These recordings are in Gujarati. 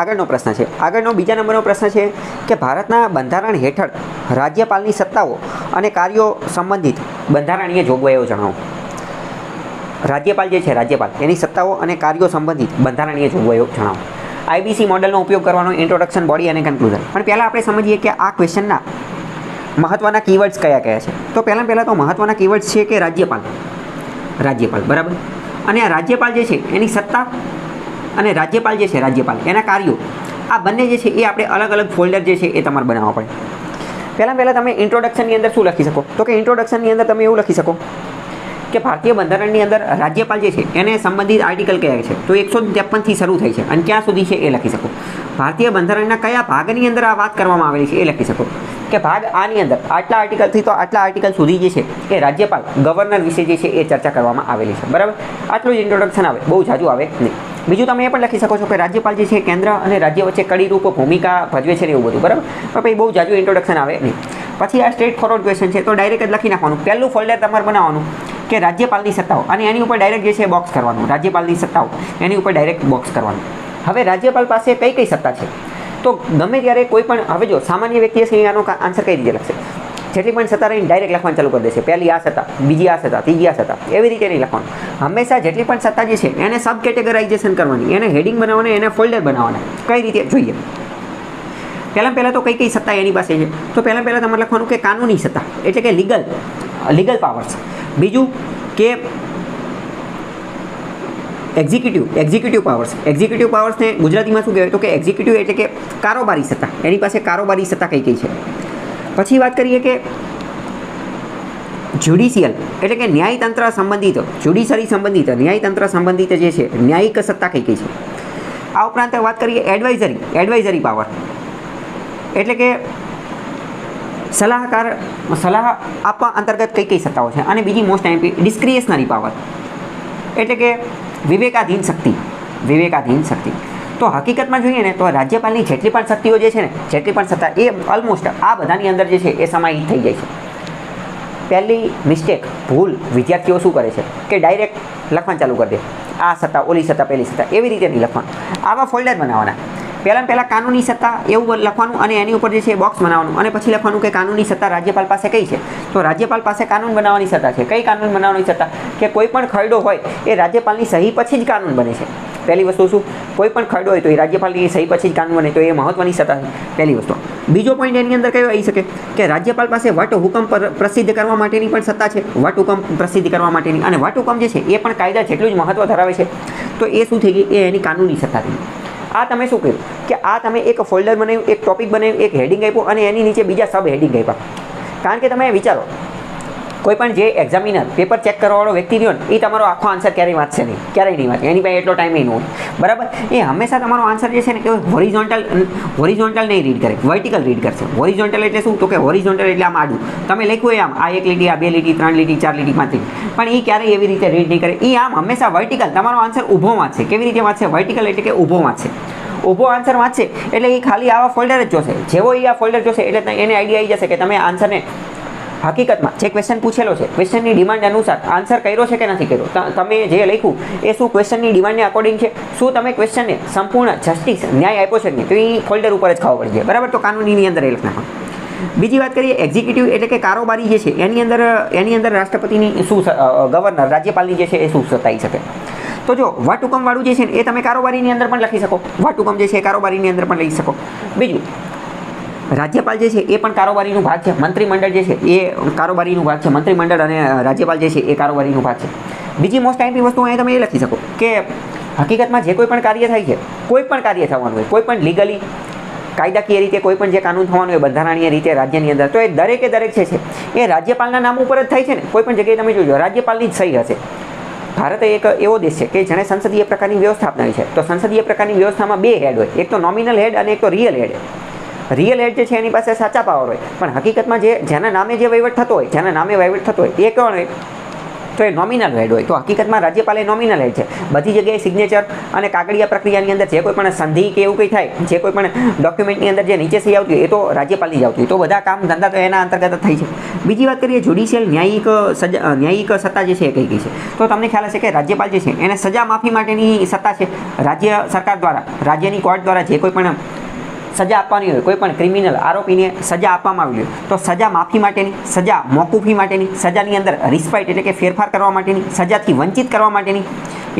આગળનો પ્રશ્ન છે. આગળનો બીજા નંબરનો પ્રશ્ન છે કે ભારતના બંધારણ હેઠળ રાજ્યપાલની સત્તાઓ અને કાર્યો સંબંધિત બંધારણીય જોગવાઈઓ જણાવો. રાજ્યપાલ જે છે, રાજ્યપાલ, એની સત્તાઓ અને કાર્યો સંબંધિત બંધારણીય જોગવાઈઓ જણાવો. આઈબીસી મોડલનો ઉપયોગ કરવાનો ઇન્ટ્રોડક્શન બોડી અને કન્ક્લુઝન પણ પહેલાં આપણે સમજીએ કે આ ક્વેશ્ચનના મહત્ત્વના કીવર્ડ્સ કયા કયા છે. તો પહેલાં પહેલાં તો મહત્ત્વના કીવર્ડ્સ છે કે રાજ્યપાલ. રાજ્યપાલ, બરાબર? અને આ રાજ્યપાલ જે છે, એની સત્તા અને રાજ્યપાલ જે છે, રાજ્યપાલ, એના કાર્યો, આ બંને જે છે, એ આપણે અલગ અલગ ફોલ્ડર જે છે, એ તમારે બનાવવા પડે. પહેલાં પહેલાં તમે ઇન્ટ્રોડક્શનની અંદર શું લખી શકો? તો કે ઇન્ટ્રોડક્શનની અંદર તમે એવું લખી શકો કે ભારતીય બંધારણની અંદર રાજ્યપાલ જે છે, એને સંબંધિત આર્ટિકલ કયા છે? તો એકસો ત્રેપનથી શરૂ થઈ છે અને ક્યાં સુધી છે, એ લખી શકો. ભારતીય બંધારણના કયા ભાગની અંદર આ વાત કરવામાં આવેલી છે, એ લખી શકો. કે ભાગ આની અંદર, આટલા આર્ટિકલથી તો આટલા આર્ટિકલ સુધી જે છે, એ રાજ્યપાલ ગવર્નર વિશે જે છે, એ ચર્ચા કરવામાં આવેલી છે. બરાબર? આટલું જ ઇન્ટ્રોડક્શન આવે, બહુ જાજુ આવે નહીં. બીજું તમે એ પણ લખી શકો છો કે રાજ્યપાલ જે છે, કેન્દ્ર અને રાજ્ય વચ્ચે કડીરૂપ ભૂમિકા ભજવે છે ને એવું બધું, બરાબર? પણ પછી બહુ જાજુ ઇન્ટ્રોડક્શન આવે નહીં. પછી આ સ્ટ્રેટ ફોરવર્ડ ક્વેશ્ચન છે, તો ડાયરેક્ટ જ લખી નાખવાનું. પહેલું ફોલ્ડર તમારે બનાવવાનું કે રાજ્યપાલની સત્તાઓ. અને એની ઉપર ડાયરેક્ટ જે છે બોક્સ કરવાનું. રાજ્યપાલની સત્તાઓ. એની ઉપર ડાયરેક્ટ બોક્સ કરવાનું. હવે રાજ્યપાલ પાસે કઈ કઈ સત્તા છે? તો ગમે ત્યારે કોઈ પણ, હવે જો સામાન્ય વ્યક્તિએ આનો આન્સર કઈ રીતે લખશે? જેટલી પણ સત્તા રહીને ડાયરેક્ટ લખવાનું ચાલુ કરી દેશે. પહેલી આ સત્તા, બીજી આ સત્તા, ત્રીજી આ સત્તા. એવી રીતે નહીં લખવાનું. હંમેશા જેટલી પણ સત્તા જે છે, એને સબ કેટેગરાઇઝેશન કરવાની, એને હેડિંગ બનાવવાની, એને ફોલ્ડર બનાવવાના. કઈ રીતે? જોઈએ. પહેલાં પહેલાં તો કઈ કઈ સત્તા એની પાસે છે? તો પહેલાં પહેલાં તમારે લખવાનું કે કાનૂની સત્તા, એટલે કે લીગલ લીગલ પાવર્સ બીજું કે એક્ઝિક્યુટિવ એક્ઝિક્યુટિવ પાવર્સ એક્ઝિક્યુટિવ પાવર્સને ગુજરાતીમાં શું કહેવાય? તો કે એક્ઝિક્યુટિવ એટલે કે કારોબારી સત્તા. એની પાસે કારોબારી સત્તા કઈ કઈ છે? પછી વાત કરીએ કે જ્યુડિશિયલ એટલે કે ન્યાયતંત્ર સંબંધિત જ્યુડિશરી સંબંધિત, ન્યાયતંત્ર સંબંધિત જે છે, ન્યાયિક સત્તા કઈ કઈ છે? આ ઉપરાંત વાત કરીએ એડવાઇઝરી એડવાઇઝરી પાવર એટલે કે સલાહકાર, સલાહ આપવા અંતર્ગત કઈ કઈ સત્તાઓ છે? અને બીજી મોસ્ટ એમ્પી ડિસ્ક્રિએશનરી પાવર એટલે કે વિવેકાધીન શક્તિ વિવેકાધીન શક્તિ. તો હકીકતમાં જોઈએ ને તો રાજ્યપાલની જેટલી પણ શક્તિઓ જે છે ને, જેટલી પણ સત્તા, એ ઓલમોસ્ટ આ બધાની અંદર જે છે, એ સમાહિત થઈ જાય છે. પહેલી મિસ્ટેક ભૂલ વિદ્યાર્થીઓ શું કરે છે? કે ડાયરેક્ટ લખવાનું ચાલુ કરી દે. આ સત્તા, ઓલી સત્તા પહેલી સત્તા, એવી રીતે નહીં લખવાનું. આવા ફોલ્ડર બનાવવાના. પહેલાં પહેલાં કાનૂની સત્તા એવું લખવાનું અને એની ઉપર જે છે બોક્સ બનાવવાનું. અને પછી લખવાનું કે કાનૂની સત્તા રાજ્યપાલ પાસે કઈ છે? તો રાજ્યપાલ પાસે કાનૂન બનાવવાની સત્તા છે. કઈ કાનૂન બનાવવાની સત્તા? કે કોઈ પણ ખરડો હોય, એ રાજ્યપાલની સહી પછી જ કાનૂન બને છે. પહેલી વસ્તુ શું? કોઈ પણ ખરડો હોય તો એ રાજ્યપાલની સહી પછી જ કાનૂન બને, તો એ મહત્વની સત્તા પહેલી વસ્તુ. બીજો પોઈન્ટ એની અંદર કયો આવી શકે? કે રાજ્યપાલ પાસે વટ હુકમ પર પ્રસિદ્ધ કરવા માટેની પણ સત્તા છે. વટ હુકમ પ્રસિદ્ધ કરવા માટેની. અને વટ હુકમ જે છે, એ પણ કાયદા જેટલું જ મહત્વ ધરાવે છે. તો એ શું થઈ ગઈ? એ એની કાનૂની સત્તા થઈ આ તમે શું કહ્યું? કે આ તમે એક ફોલ્ડર બનાવ્યું, એક ટોપિક બનાવ્યું, એક હેડિંગ આપ્યું અને એની નીચે બીજા સબ હેડિંગ આપ્યા. કારણ કે તમે વિચારો કોઈ પણ જે એક્ઝામિનર પેપર ચેક કરવાવાળો વ્યક્તિ રહ્યો ને એ તમારો આખો આન્સર ક્યારેય વાંચશે નહીં. ક્યારેય નહીં વાંચે. એની પાસે એટલો ટાઈમ નહીં હોય. બરાબર? એ હંમેશા તમારો આન્સર જે છે ને કે હોરિઝોન્ટલ હોરિઝોન્ટલ નહીં રીડ કરે. વર્ટિકલ રીડ કરશે. હોરિઝોન્ટલ એટલે શું? તો કે હોરિઝોન્ટલ એટલે આમ આડું. તમે લખ્યું આમ, આ એક લીટી, આ બે લીટી, ત્રણ લીટી, ચાર લીટી પાંચ લીટી પણ એ ક્યારેય એવી રીતે રીડ નહીં કરે. એ આમ હંમેશા વર્ટિકલ તમારો આન્સર ઊભો વાંચશે કેવી રીતે વાંચશે વર્ટિકલ એટલે કે ઊભો વાંચશે ઊભો આન્સર વાંચશે એટલે એ ખાલી આવા ફોલ્ડર જ જોશે. જેવો એ આ ફોલ્ડર જોશે, એટલે એને આઈડિયા આવી જશે કે તમે આન્સરને હકીકતમાં જે ક્વેશ્ચન પૂછેલો છે ક્વેશ્ચનની ડિમાન્ડ અનુસાર આન્સર કર્યો છે કે નથી કર્યો? તમે જે લખ્યું એ શું ક્વેશ્ચનની ડિમાન્ડને અકોર્ડિંગ છે? શું તમે ક્વેશ્ચનને સંપૂર્ણ જસ્ટિસ ન્યાય આપ્યો છે કે નહીં? તો એ ફોલ્ડર ઉપર જ ખાવો પડશે બરાબર? તો કાનૂનીની અંદર એ લખી બીજી વાત કરીએ એક્ઝિક્યુટિવ એટલે કે કારોબારી જે છે, એની અંદર એની અંદર રાષ્ટ્રપતિની શું ગવર્નર રાજ્યપાલની જે છે એ શું સત્તાઈ શકે? તો જો વટહુકમવાળું જે છે ને એ તમે કારોબારીની અંદર પણ લખી શકો. વટહુકમ જે છે એ કારોબારીની અંદર પણ લખી શકો. બીજું રાજ્યપાલ જે છે એ પણ કારોબારીનું ભાગ છે. મંત્રીમંડળ જે છે એ કારોબારીનું ભાગ છે. મંત્રીમંડળ અને રાજ્યપાલ જે છે એ કારોબારીનું ભાગ છે. બીજી મોસ્ટ ટાઈમની વસ્તુ અહીંયા તમે એ લખી શકો કે હકીકતમાં જે કોઈ પણ કાર્ય થાય છે, કોઈ પણ કાર્ય થવાનું હોય, કોઈ પણ લીગલી કાયદાકીય રીતે કોઈ પણ જે કાનૂન થવાનું હોય, બંધારણીય રીતે રાજ્યની અંદર, તો એ દરેકે દરેક છે એ રાજ્યપાલના નામ ઉપર જ થાય છે ને. કોઈ પણ જગ્યાએ તમે જોજો, રાજ્યપાલની જ સહી હશે. ભારત એક એવો દેશ છે કે જેણે સંસદીય પ્રકારની વ્યવસ્થા અપનાવી છે. તો સંસદીય પ્રકારની વ્યવસ્થામાં બે હેડ હોય. એક તો નોમિનલ હેડ અને એક તો રિયલ હેડ રિયલ હેડ જે છે એની પાસે સાચા પાવર હોય. પણ હકીકતમાં જે, જેના નામે જે વહીવટ થતો હોય, જેના નામે વહીવટ થતો હોય, એ કોણ હોય? તો એ નોમિનલ હેડ હોય. તો હકીકતમાં રાજ્યપાલ એ નોમિનલ હેડ છે. બધી જગ્યાએ સિગ્નેચર અને કાગળિયા પ્રક્રિયાની અંદર જે કોઈ પણ સંધિ કે એવું કંઈ થાય, જે કોઈ પણ ડોક્યુમેન્ટની અંદર જે નીચે સહી આવતી હોય, એ તો રાજ્યપાલની જ આવતી હોય. તો બધા કામ ધંધા તો એના અંતર્ગત થઈ છે. બીજી વાત કરીએ જ્યુડિશિયલ ન્યાયિક સજા, ન્યાયિક સત્તા જે છે એ કઈ કઈ છે? તો તમને ખ્યાલ હશે કે રાજ્યપાલ જે છે, એને સજા માફી માટેની સત્તા છે રાજ્ય સરકાર દ્વારા, રાજ્યની કોર્ટ દ્વારા જે કોઈ પણ સજા આપવાની હોય, કોઈ પણ ક્રિમિનલ આરોપીને સજા આપવામાં આવી હોય, તો સજા માફી માટેની, સજા મોકૂફી માટેની, સજાની અંદર રિસ્પાઇટ એટલે કે ફેરફાર કરવા માટેની, સજાથી વંચિત કરવા માટેની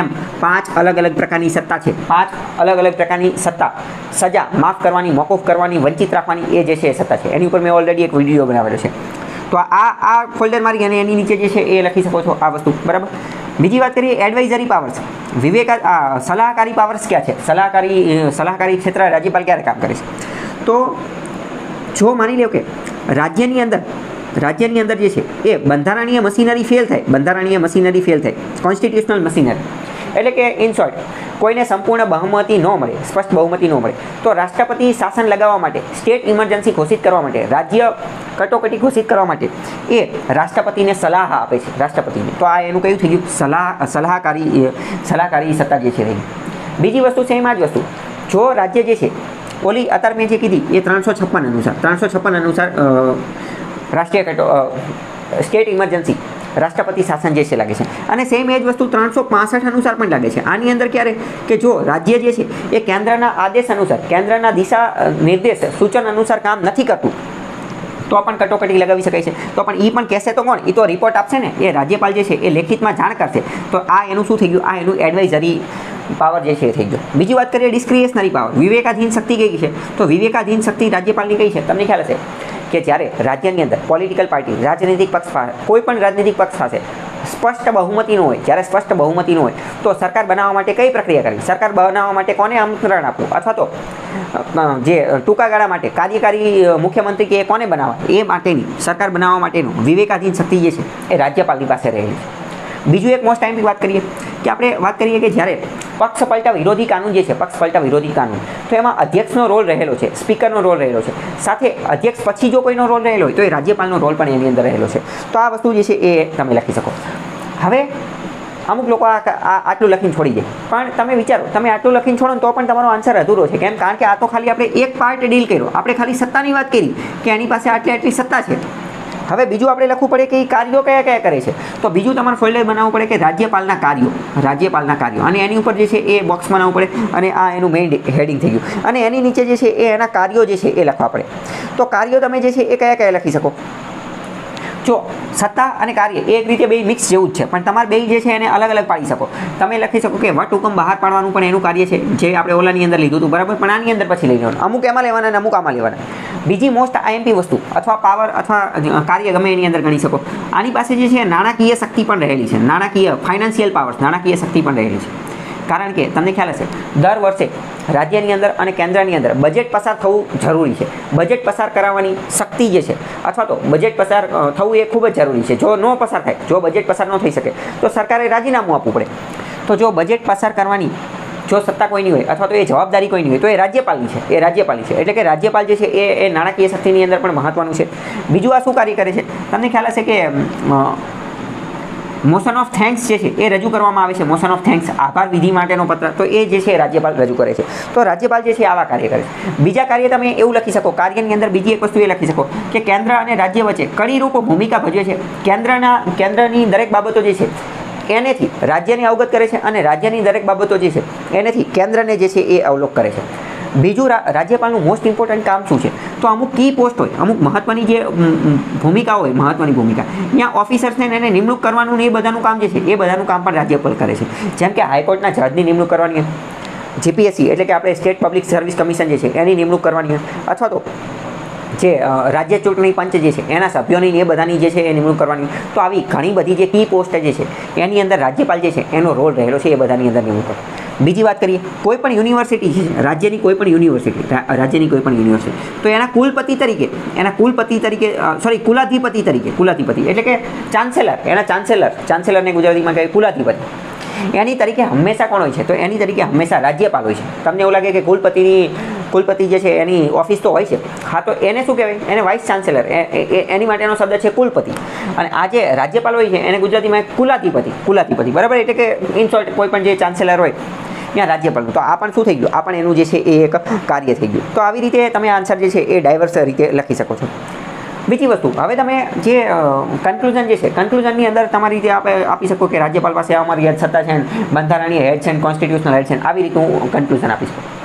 એમ પાંચ અલગ અલગ પ્રકારની સત્તા છે. પાંચ અલગ અલગ પ્રકારની સત્તા. સજા માફ કરવાની, મોકૂફ કરવાની, વંચિત રાખવાની એ જે છે એ સત્તા છે. એની ઉપર મેં ઓલરેડી એક વીડિયો બનાવેલો છે. તો આ આ ફોલ્ડર મારી અને એની નીચે જે છે એ લખી શકો છો આ વસ્તુ. બરાબર? બીજી વાત કરીએ એડવાઇઝરી પાવર્સ વિવેકા સલાહકારી પાવર્સ ક્યાં છે? સલાહકારી સલાહકારી ક્ષેત્ર રાજ્યપાલ ક્યારે કામ કરે છે? તો જો માની લો કે રાજ્યની અંદર રાજ્યની અંદર જે છે, એ બંધારણીય મશીનરી ફેલ થાય. બંધારણીય મશીનરી ફેલ થાય. Constitutional machinery. એટલે કે ઇન શોર્ટ કોઈને સંપૂર્ણ બહુમતી ન મળે, સ્પષ્ટ બહુમતી ન મળે. તો રાષ્ટ્રપતિ શાસન લગાવવા માટે, સ્ટેટ ઇમરજન્સી ઘોષિત કરવા માટે, રાજ્ય કટોકટી ઘોષિત કરવા માટે એ રાષ્ટ્રપતિને સલાહ આપે છે, રાષ્ટ્રપતિને. તો આ એનું કયું થઈ ગયું? સલાહ, સલાહકારી સલાહકારી સત્તા જે છે રહી. બીજી વસ્તુ છે, એમાં જ વસ્તુ. જો રાજ્ય જે છે, ઓલી અત્યારે મેં જે કીધી, એ ત્રણસો છપ્પન અનુસાર, ત્રણસો છપ્પન અનુસાર રાષ્ટ્રીય કટો સ્ટેટ ઇમરજન્સી રાષ્ટ્રપતિ શાસન જે છે લાગે છે. અને સેમ એ જ વસ્તુ ત્રણસો પાસઠ અનુસાર પણ લાગે છે. આની અંદર ક્યારે કે જો રાજ્ય જે છે, એ કેન્દ્રના આદેશ અનુસાર, કેન્દ્રના દિશા નિર્દેશ, સૂચન અનુસાર કામ નથી કરતું. તો પણ કટોકટી લગાવી શકાય છે. તો પણ એ પણ કહેશે તો કોણ? એ તો રિપોર્ટ આપશે ને. એ રાજ્યપાલ જે છે, એ લેખિતમાં જાણ કરશે. તો આ એનું શું થઈ ગયું? આ એનું એડવાઇઝરી પાવર જે છે, એ થઈ ગયો. બીજી વાત કરીએ ડિસ્ક્રિએશનરી પાવર વિવેકાધીન શક્તિ કઈ છે? તો વિવેકાધીન શક્તિ રાજ્યપાલની કઈ છે? તમને ખ્યાલ હશે? કે જ્યારે રાજ્યની અંદર પોલિટિકલ પાર્ટી રાજનૈતિક પક્ષ કોઈ પણ રાજનૈતિક પક્ષ પાસે સ્પષ્ટ બહુમતીનું હોય, જ્યારે સ્પષ્ટ બહુમતીનું હોય, તો સરકાર બનાવવા માટે કઈ પ્રક્રિયા કરવી? સરકાર બનાવવા માટે કોને આમંત્રણ આપવું? અથવા તો જે ટૂંકા ગાળા માટે કાર્યકારી મુખ્યમંત્રી કે એ કોને બનાવવા? એ માટેની, સરકાર બનાવવા માટેનું વિવેકાધીન શક્તિ જે છે, એ રાજ્યપાલની પાસે રહેલી છે. બીજું એક મોસ્ટ ટાઈમની વાત કરીએ. કે આપણે વાત કરીએ કે જ્યારે પક્ષ પલટા વિરોધી કાનૂન જે છે, પક્ષ પલટા વિરોધી કાનૂન, તો એમાં અધ્યક્ષનો રોલ રહેલો છે, સ્પીકરનો રોલ રહેલો છે. સાથે અધ્યક્ષ પછી જો કોઈનો રોલ રહેલો હોય, તો એ રાજ્યપાલનો રોલ પણ એની અંદર રહેલો છે. તો આ વસ્તુ જે છે એ તમે લખી શકો. હવે અમુક લોકો આ આટલું લખીને છોડી દે. પણ તમે વિચારો, તમે આટલું લખીને છોડો તો પણ તમારો આન્સર અધૂરો છે. કેમ? કારણ કે આ તો ખાલી આપણે એક પાર્ટ ડીલ કર્યો. આપણે ખાલી સત્તાની વાત કરી કે એની પાસે આટલી આટલી સત્તા છે. હવે બીજું આપણે લખવું પડે કે એ કાર્યો કયા કયા કરે છે? તો બીજું તમારે ફોલ્ડર બનાવવું પડે કે રાજ્યપાલના કાર્યો. રાજ્યપાલના કાર્યો. અને એની ઉપર જે છે એ બોક્સ બનાવવું પડે અને આ એનું મેઇન હેડિંગ થઈ ગયું. અને એની નીચે જે છે એ એના કાર્યો જે છે એ લખવા પડે. તો કાર્યો તમે જે છે એ કયા કયા લખી શકો? જો, સત્તા અને કાર્ય એક રીતે બે મિક્સ જેવું જ છે. પણ તમારે બે જે છે એને અલગ અલગ પાડી શકો. તમે લખી શકો કે વટ હુકમ બહાર પાડવાનું પણ એનું કાર્ય છે, જે આપણે ઓલાની અંદર લીધું હતું, બરાબર? પણ આની અંદર પછી લઈ લેવાનું. અમુક એમાં લેવાના અને અમુક આમાં લેવાના. બીજી મોસ્ટ આઈએમપી વસ્તુ અથવા પાવર અથવા કાર્ય ગમે એની અંદર ગણી શકો. આની પાસે જે છે, નાણાકીય શક્તિ પણ રહેલી છે. નાણાકીય ફાઇનાન્શિયલ પાવર્સ નાણાકીય શક્તિ પણ રહેલી છે. કારણ કે, તમને ખ્યાલ હશે, દર વર્ષે રાજ્યની અંદર અને કેન્દ્રની અંદર બજેટ પસાર થવું જરૂરી છે. બજેટ પસાર કરાવવાની શક્તિ જે છે, અથવા તો બજેટ પસાર થવું એ ખૂબ જ જરૂરી છે. જો ન પસાર થાય, જો બજેટ પસાર ન થઈ શકે, તો સરકારે રાજીનામું આપવું પડે. તો જો બજેટ પસાર કરવાની જો સત્તા કોઈની હોય અથવા તો એ જવાબદારી કોઈની હોય, તો એ રાજ્યપાલની છે, એ રાજ્યપાલની છે. એટલે કે રાજ્યપાલ જે છે એ એ નાણાકીય શક્તિની અંદર પણ મહત્વનું છે. બીજું આ શું કાર્ય કરે છે? તમને ખ્યાલ હશે કે મોશન ઓફ થેન્ક્સ જે છે એ રજૂ કરવામાં આવે છે. મોશન ઓફ થેન્ક્સ આભાર વિધિ માટેનો પત્ર. તો એ જે છે રાજ્યપાલ રજૂ કરે છે. તો રાજ્યપાલ જે છે આવા કાર્ય કરે છે. બીજા કાર્ય તમે એવું લખી શકો, કાર્યની અંદર બીજી એક વસ્તુ એ લખી શકો, કે કેન્દ્ર અને રાજ્ય વચ્ચે કડીરૂપ ભૂમિકા ભજવે છે. કેન્દ્રના, કેન્દ્રની દરેક બાબતો જે છે એનેથી રાજ્યને અવગત કરે છે અને રાજ્યની દરેક બાબતો જે છે, એનેથી કેન્દ્રને જે છે એ અવલોક કરે છે. બીજું રાજ્યપાલનું મોસ્ટ ઇમ્પોર્ટન્ટ કામ શું છે? તો અમુક કી પોસ્ટ હોય, અમુક મહત્ત્વની જે ભૂમિકા હોય, મહત્વની ભૂમિકા, ત્યાં ઓફિસર્સને એને નિમણૂક કરવાનું ને એ બધાનું કામ જે છે, એ બધાનું કામ પણ રાજ્યપાલ કરે છે. જેમ કે હાઈકોર્ટના જજની નિમણૂક કરવાની જીપીએસસી એટલે કે આપણે સ્ટેટ પબ્લિક સર્વિસ કમિશન જે છે, એની નિમણૂક કરવાની અથવા તો જે રાજ્ય ચૂંટણી પંચ જે છે, એના સભ્યોની એ બધાની જે છે એ નિમણૂક કરવાની. તો આવી ઘણી બધી જે કી પોસ્ટ જે છે, એની અંદર રાજ્યપાલ જે છે, એનો રોલ રહેલો છે એ બધાની અંદર નિમણૂક કરવાની. બીજી વાત કરીએ, કોઈ પણ યુનિવર્સિટી રાજ્યની કોઈ પણ યુનિવર્સિટી રાજ્યની કોઈ પણ યુનિવર્સિટી તો એના કુલપતિ તરીકે, એના કુલપતિ તરીકે સોરી કુલાધિપતિ તરીકે, કુલાધિપતિ, એટલે કે ચાન્સેલર એના ચાન્સેલર ચાન્સેલરને ગુજરાતીમાં કહે કુલાધિપતિ. એની તરીકે હંમેશા કોણ હોય છે? તો એની તરીકે હંમેશા રાજ્યપાલ હોય છે. તમને એવું લાગે કે કુલપતિની કુલપતિ જે છે એની ઓફિસ તો હોય છે. હા, તો એને શું કહેવાય? એને વાઇસ ચાન્સેલર એની માટેનો શબ્દ છે કુલપતિ. અને આ જે રાજ્યપાલ હોય છે, એને ગુજરાતીમાં કુલાધિપતિ કુલાધિપતિ. બરાબર? એટલે કે ઇન શોર્ટ કોઈ પણ જે ચાન્સેલર હોય, ત્યાં રાજ્યપાલનું. તો આ પણ શું થઈ ગયું? આ પણ એનું જે છે એ એક કાર્ય થઈ ગયું. તો આવી રીતે તમે આન્સર જે છે એ ડાયવર્સ રીતે લખી શકો છો. બીજી વસ્તુ, હવે તમે જે કન્ક્લુઝન જે છે કન્ક્લુઝનની અંદર તમારી રીતે આપણે આપી શકો કે રાજ્યપાલ પાસે અમારી હેડ સત્તા છે, બંધારણીય હેડ છે કોન્સ્ટિટ્યુશનલ હેડ છે. આવી રીતે હું કન્ક્લુઝન આપી શકું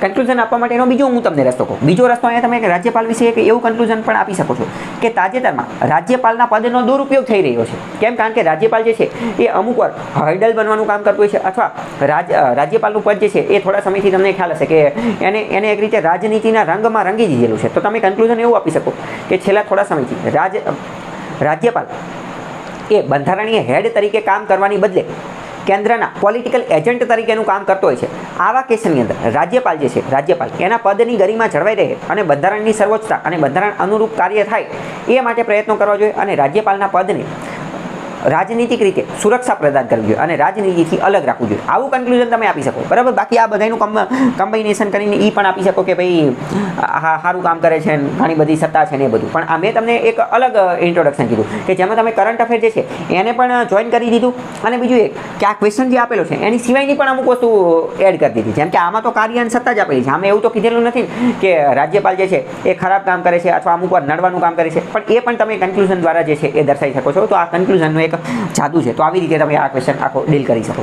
કન્ક્લુઝન આપવા માટેનો બીજો હું તમને રસ્તો કહું. બીજો રસ્તો અહીંયા તમે રાજ્યપાલ વિશે એક એવું કન્ક્લુઝન પણ આપી શકો છો કે તાજેતરમાં રાજ્યપાલના પદનો દુરુપયોગ થઈ રહ્યો છે. કેમ? કારણ કે રાજ્યપાલ જે છે, એ અમુક વાર હર્ડલ બનવાનું કામ કરતું હોય છે અથવા રાજ રાજ્યપાલનું પદ જે છે, એ થોડા સમયથી તમને ખ્યાલ હશે કે એને એને એક રીતે રાજનીતિના રંગમાં રંગી દીધેલું છે. તો તમે કન્ક્લુઝન એવું આપી શકો કે છેલ્લા થોડા સમયથી રાજ રાજ્યપાલ એ બંધારણીય હેડ તરીકે કામ કરવાની બદલે કેન્દ્રના પોલિટિકલ એજન્ટ તરીકેનું કામ કરતો હોય છે. આવા કેસની અંદર રાજ્યપાલ જે છે, રાજ્યપાલ, એના પદની ગરિમા જળવાઈ રહે અને બંધારણની સર્વોચ્ચતા અને બંધારણ અનુરૂપ કાર્ય થાય, એ માટે પ્રયત્નો કરવા જોઈએ અને રાજ્યપાલના પદને રાજનીતિક રીતે સુરક્ષા પ્રદાન કરવી જોઈએ અને રાજનીતિથી અલગ રાખવું જોઈએ. આવું કન્ક્લુઝન તમે આપી શકો. બરાબર? બાકી આ બધાનું કમ્બાઇનેશન કરીને એ પણ આપી શકો કે ભાઈ, હા સારું કામ કરે છે, ઘણી બધી સત્તા છે ને એ બધું. પણ આ મેં તમને એક અલગ ઇન્ટ્રોડક્શન કીધું કે જેમાં તમે કરંટ અફેર જે છે, એને પણ જોઈન કરી દીધું. અને બીજું એક કે આ ક્વેશ્ચન જે આપેલો છે, એની સિવાયની પણ અમુક વસ્તુ એડ કરી દીધી. જેમ કે આમાં તો કાર્ય અને સત્તા જ આપેલી છે. આમાં એવું તો કીધેલું નથી કે રાજ્યપાલ જે છે, એ ખરાબ કામ કરે છે અથવા અમુક વાર નડવાનું કામ કરે છે. પણ એ પણ તમે કન્ક્લુઝન દ્વારા જે છે, એ દર્શાવી શકો છો. તો આ કન્ક્લુઝનનો એક જાદુ છે. તો આવી રીતે તમે આ ક્વેશ્ચન આખો ડીલ કરી શકો